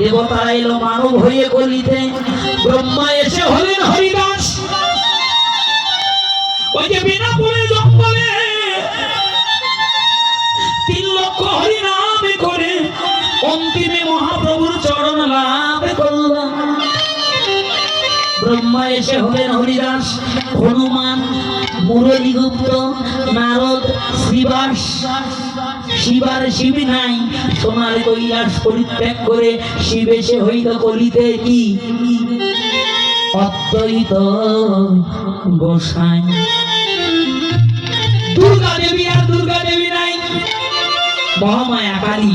দেবতারা এলো মানব হয়ে কলিতে ব্রহ্মা এসে হলেন হরিদাস। ওই যে বিনাপুরে জঙ্গলে তিন লক্ষ করে অন্তিমে মহাপ্রভুর চরণ লাভ ব্রহ্মা এসে হলেন হরিদাস। হনুমান, মুরলীগুপ্ত, নারদ, শ্রীবাস। শিবার শিব নাই। সোনার কৈলাস পরিত্যাগ করে শিব এসে হইল কলিতে কি? অদ্বৈত গোসাই। দুর্গা দেবী আর দুর্গা দেবী নাই। মহামায়া কালী।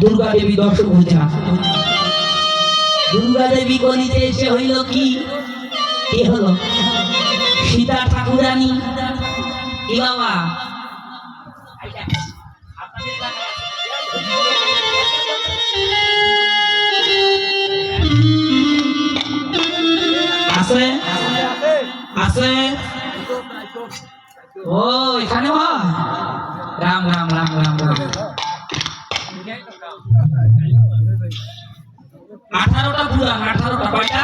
দুর্গা দেবী দশ পূজা দুর্গা দেবী কলিতে এসে হইল কি? কি হলো? সীতা ঠাকুরানী। কি বাবা? আছে? আছে? ও, এখানে রাম রাম রাম রাম রাম। আঠারোটা পুরাণ, আঠারোটা, কয়টা?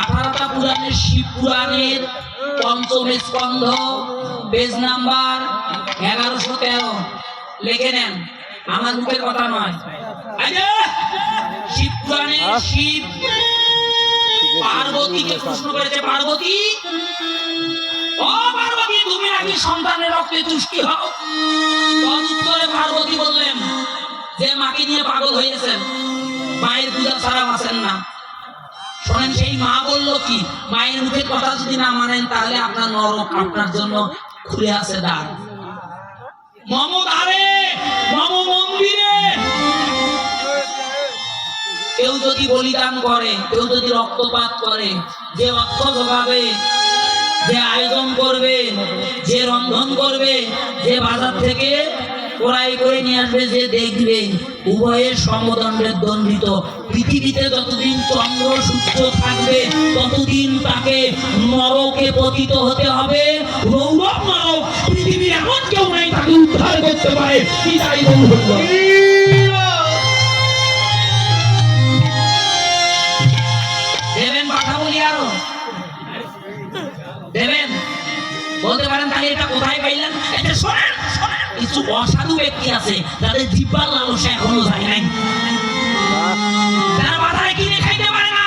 আঠারোটা পুরাণের শিব পুরাণের পঞ্চম স্কন্ধ, পেজ নাম্বার এগারোশো তেরো। লিখে নেন, আমার মুখের কথা নয়। শিব পুরাণে শিব পার্বতীকে প্রশ্ন করেছে, পার্বতী? ও পার্বতী, তুমি নাকি সন্তানের রক্তে তুষ্টি হও? পার্বতী বললেন, যে মাকে নিয়ে পাগল হয়েছেন, মায়ের পূজা ছাড়া বাঁচেন না। শোনেন, সেই মা বলল কি, মায়ের মুখের কথা যদি না মানেন, তাহলে আপনার নরক আপনার জন্য খুলে আছে দ্বার মম যদি বলিদান করে, কেউ যদি রক্তপাত করে, যে অর্থ যোগাবে যে আয়োজন করবে, যে রন্ধন করবে, যে বাজার থেকে ক্রয় করে নিয়ে আসবে, যে দেখবে, উভয়ের সমদণ্ডের দণ্ডিত। পৃথিবীতে যতদিন চন্দ্র, সূর্য থাকবে, ততদিন তাকে নরকে পতিত হতে হবে। রৌরব নরক, পৃথিবীর এমন কেউ নাই তাকে উদ্ধার করতে পারে। বলতে পারেন তাহলে এটা কোথায় পাইলেন? এটা শোনেন কিছু অসাধু ব্যক্তি আছে, যাদের জিব্বার লালসা এখনও যায় নাই। তারা বাজারে কিনে খাইতে পারে না?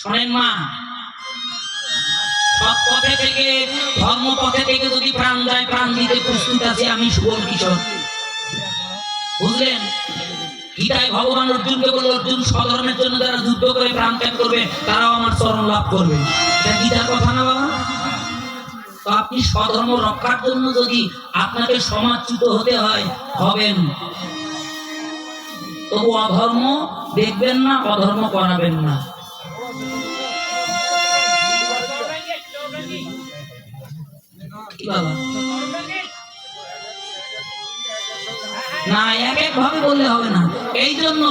শোনেন মা পথে থেকে, ধর্ম পথে থেকে যদি প্রাণ যায়, প্রাণ দিতে প্রস্তুত আছে আমি সুবল কিশোর। বুঝলেন? গীতায় ভগবান অর্জুনকে বলল, অর্জুন স্বধর্মের জন্য যারা যুদ্ধ করে প্রাণ ত্যাগ করবে, তারাও আমার চরণ লাভ করবে। গীতার কথা না বাবা? তো আপনি স্বধর্ম রক্ষার জন্য যদি আপনাকে সমাজচ্যুত হতে হয়, হবেন। তবু অধর্ম দেখবেন না, অধর্ম করাবেন না। কি বাবা? না, এক এক ভাবে বললে হবে না। এই জন্য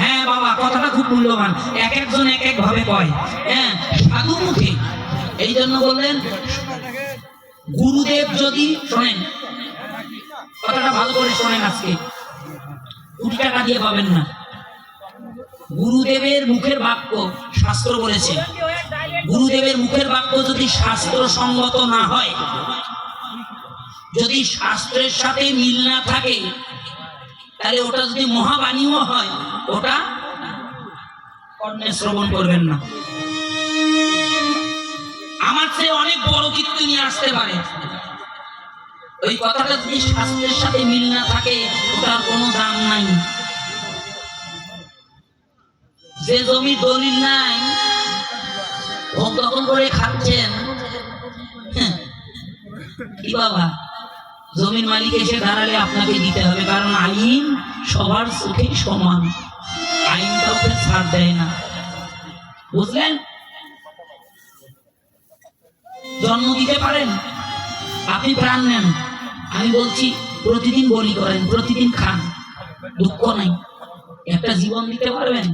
হ্যাঁ বাবা, কথাটা খুব মূল্যবান। এক একজন এক এক ভাবে কয়। হ্যাঁ সাধু মুখে এই জন্য বললেন, গুরুদেব যদি, শোনেন, কথাটা ভালো করে শোনেন আজকে। কোটি টাকা দিয়ে পাবেন না। গুরুদেবের মুখের বাক্য শাস্ত্র বলেছে। গুরুদেবের মুখের বাক্য যদি শাস্ত্র সঙ্গত না হয়, যদি শাস্ত্রের সাথে মিল না থাকে তাহলে ওটা যদি মহাবাণীও হয় ওটা কর্ণে শ্রবণ করবেন না। আমার চেয়ে অনেক বড় কীর্তি নিয়ে আসতে পারে। ওই কথাটা যদি শাস্ত্রের সাথে মিল না থাকে ওটার কোনো দাম নাই। যে জমি দলিল নাই ভোগ দখল করে খাচ্ছেন হ্যাঁ, কি বাবা? জমির মালিক এসে দাঁড়ালে আপনাকে দিতে হবে, কারণ আইন সবার চোখে সমান। আইন কাউকে ছাড় দেয় না। বুঝলেন? জন্ম দিতে পারেন, আপনি প্রাণ নেন। আমি বলছি, প্রতিদিন বলি করেন, প্রতিদিন খান। দুঃখ নাই। একটা জীবন দিতে পারবেন?